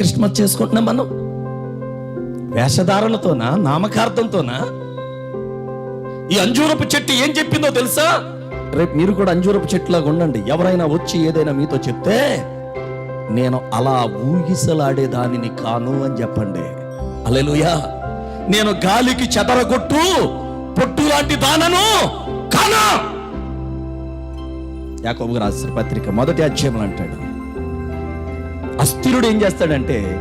Christmas చేసుకుంటున్నాం మనం. వేషధారలతోనా నామకార్థంతోనా? ఈ అంజూరపు చెట్టు ఏం చెప్పిందో తెలుసా? రేపు మీరు కూడా అంజూరపు చెట్టులాగా ఉండండి. ఎవరైనా వచ్చి ఏదైనా మీతో చెప్తే నేను అలా ఊగిసలాడే దానిని కాను అని చెప్పండి. అలెలుయా నేను గాలికి చెదరగొట్టు పొట్టు లాంటి దానను కానా. యాకోబు రాసిన పత్రిక మొదటి అధ్యాయం అంటాడు. అస్థిరుడు ఏం చేస్తాడంటే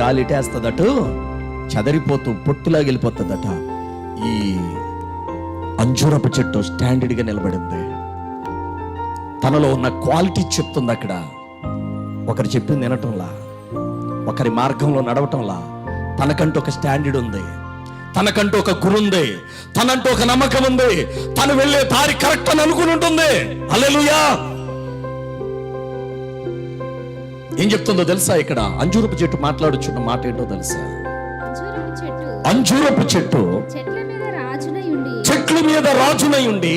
గాలిటేస్తుందట చెదరిపోతూ చదరిపోతూ పొట్టులాగా వెళ్ళిపోతుందట ఈ అంజూరపు చెట్టు స్టాండర్డ్గా నిలబడింది. తనలో ఉన్న క్వాలిటీ చెప్తుంది అక్కడ. ఒకరు చెప్పింది వినటంలా ఒకరి మార్గంలో నడవటంలా తనకంటూ ఒక స్టాండర్డ్ ఉంది. తనకంటూ ఒక గురు ఉంది. తనంటూ ఒక నమ్మకం ఉంది. తను వెళ్ళే దారి కరెక్ట్ అని అనుకుని ఉంటుంది. అల్లెలుయా ఏం చెప్తుందో తెలుసా ఇక్కడ? అంజూరపు చెట్టు మాట్లాడుచున్న మాట ఏంటో తెలుసా? అంజూరపు చెట్టు. చెట్ల మీద రాజునై ఉండి.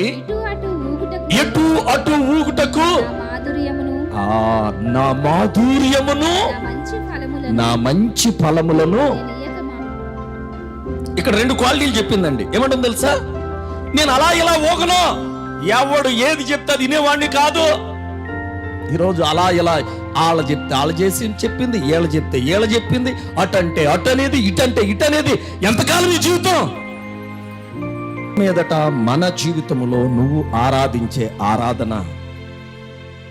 ఎటు అటు ఊగుటకు. నా మాధుర్యమును. ఆ నా మాధుర్యమును. నా మంచి ఫలములను. ఇక్కడ రెండు క్వాలిటీలు చెప్పిందండి. ఏమంటుంది తెలుసా? నేను అలా ఇలా ఊగను. ఎవడు ఏది చెప్తే అది వినేవాడిని కాదు. ఈరోజు అలా ఇలా వాళ్ళ చెప్తే వాళ్ళ చేసి చెప్పింది వీళ్ళ చెప్తే వీళ్ళ చెప్పింది అటంటే అటు అనేది ఇటంటే ఇటు అనేది ఎంతకాలం ఈ జీవితం? మీదట మన జీవితంలో నువ్వు ఆరాధించే ఆరాధన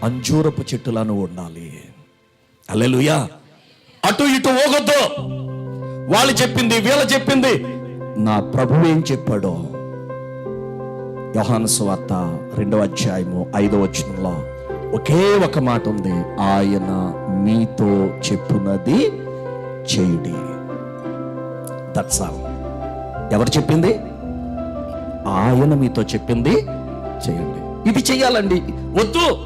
అంజూరపు చెట్టులను ఉండాలి అల్లెలుయా అటు ఇటు ఊగొద్దు వాళ్ళు చెప్పింది వీళ్ళ చెప్పింది. నా ప్రభు ఏం చెప్పాడో? యోహాను సువార్త రెండవ అధ్యాయము ఐదవ వచనంలో ఒకే ఒక మాట ఉంది. ఆయన మీతో చెప్పున్నది చేయుడి. దట్స్ ఆల్ ఎవరు చెప్పింది? ఆయన మీతో చెప్పింది చేయండి. ఇది చెయ్యాలండి వద్దు.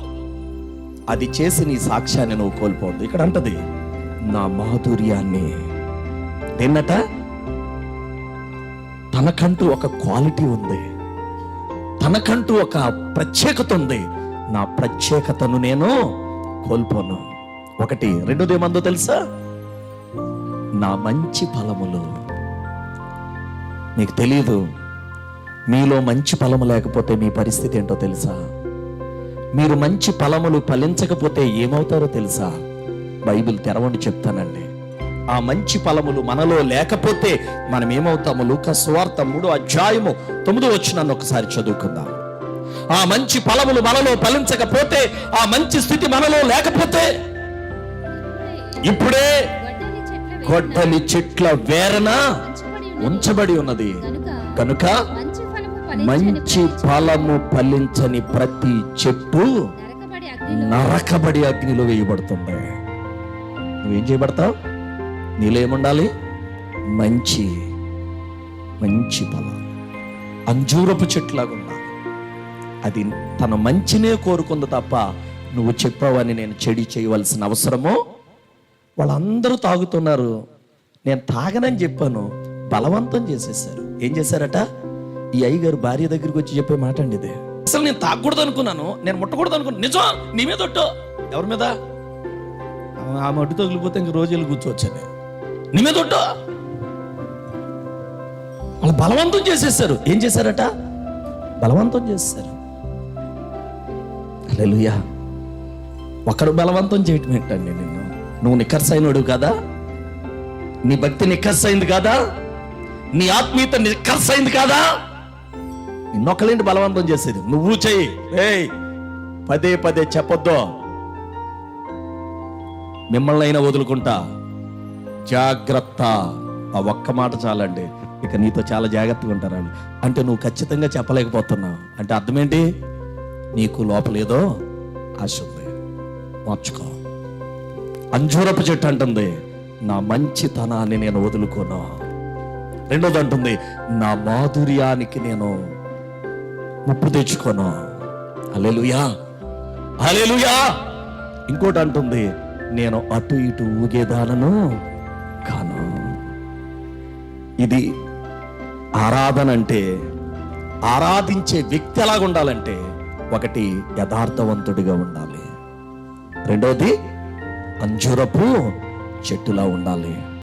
అది చేసి నీ సాక్ష్యాన్ని నువ్వు కోల్పోవద్దు. ఇక్కడ అంటది నా మాధుర్యాన్ని నిన్నట తనకంటూ ఒక క్వాలిటీ ఉంది. తనకంటూ ఒక ప్రత్యేకత ఉంది. నా ప్రత్యేకతను నేను కోల్పోను. ఒకటి రెండోది ఏమందో తెలుసా? నా మంచి ఫలములు. మీకు తెలియదు మీలో మంచి ఫలము లేకపోతే మీ పరిస్థితి ఏంటో తెలుసా? మీరు మంచి ఫలములు ఫలించకపోతే ఏమవుతారో తెలుసా? బైబిల్ తెరవండి చెప్తానండి. ఆ మంచి ఫలములు మనలో లేకపోతే మనం ఏమవుతాము లూక సువార్త మూడో అధ్యాయము తొమ్మిదో వచ్చినాన్ని ఒకసారి చదువుకుందాం. ఆ మంచి ఫలములు మనలో ఫలించకపోతే ఆ మంచి స్థితి మనలో లేకపోతే ఇప్పుడే గొడ్డలి చెట్ల వేరున ఉంచబడి ఉన్నది. కనుక మంచి ఫలము ఫలించని ప్రతి చెట్టు నరకబడి అగ్నిలో వేయబడుతుంది. నువ్వేం చేయబడతావు? నీలో ఏముండాలి మంచి మంచి ఫలం. అంజూరపు చెట్టులాగా ఉండాలి అది తన మంచినే కోరుకుంది తప్ప నువ్వు చెప్పావని నేను చెడి చేయవలసిన అవసరమో? వాళ్ళందరూ తాగుతున్నారు. నేను తాగనని చెప్పాను. బలవంతం చేసేసారు ఏం చేశారట? ఈ అయ్యగారు భార్య దగ్గరికి వచ్చి చెప్పే మాట అండి ఇది. అసలు నేను తాగకూడదు అనుకున్నాను. నేను ముట్టకూడదు అనుకున్నాను. నిజం? నీ మీద ఒట్టు. ఎవరి మీద? ఆ మట్టు తగిలిపోతే ఇంక రోజు వెళ్ళి కూర్చోవచ్చని నీ మీద ఒట్టు. వాళ్ళు బలవంతం చేసేసారు ఏం చేశారట? బలవంతం చేశారు హల్లెలూయా. ఒకడు బలవంతం చేయటం ఏంటండి నిన్ను? నువ్వు నిక్కర్సైనడు కదా? నీ భక్తి నిక్కర్సైంది కదా? నీ ఆత్మీయత నిక్కర్సైంది కదా? నిన్నొక్కలేంటి బలవంతం చేసేది? నువ్వు చెయ్యి. ఏయ్ పదే పదే చెప్పొద్దు. మిమ్మల్ని అయినా వదులుకుంటా. జాగ్రత్త. ఆ ఒక్క మాట చాలండి. ఇక నీతో చాలా జాగ్రత్తగా ఉంటారండి అంటే నువ్వు ఖచ్చితంగా చెప్పలేకపోతున్నావు అంటే అర్థం ఏంటి నీకు లోపలేదో ఆశ ఉంది. మార్చుకో. అంజూరపు చెట్టు అంటుంది నా మంచితనాన్ని నేను వదులుకోను. రెండోది అంటుంది నా మాధుర్యానికి నేను ముప్పు తెచ్చుకోను. అలెలుయా అలెలుయా ఇంకోటి అంటుంది నేను అటు ఇటు ఊగేదానను కాను. ఇది ఆరాధన అంటే ఆరాధించే వ్యక్తి ఎలాగుండాలంటే ఉండాలంటే ఒకటి యథార్థవంతుడిగా ఉండాలి. రెండోది అంజురపు చెట్టులా ఉండాలి.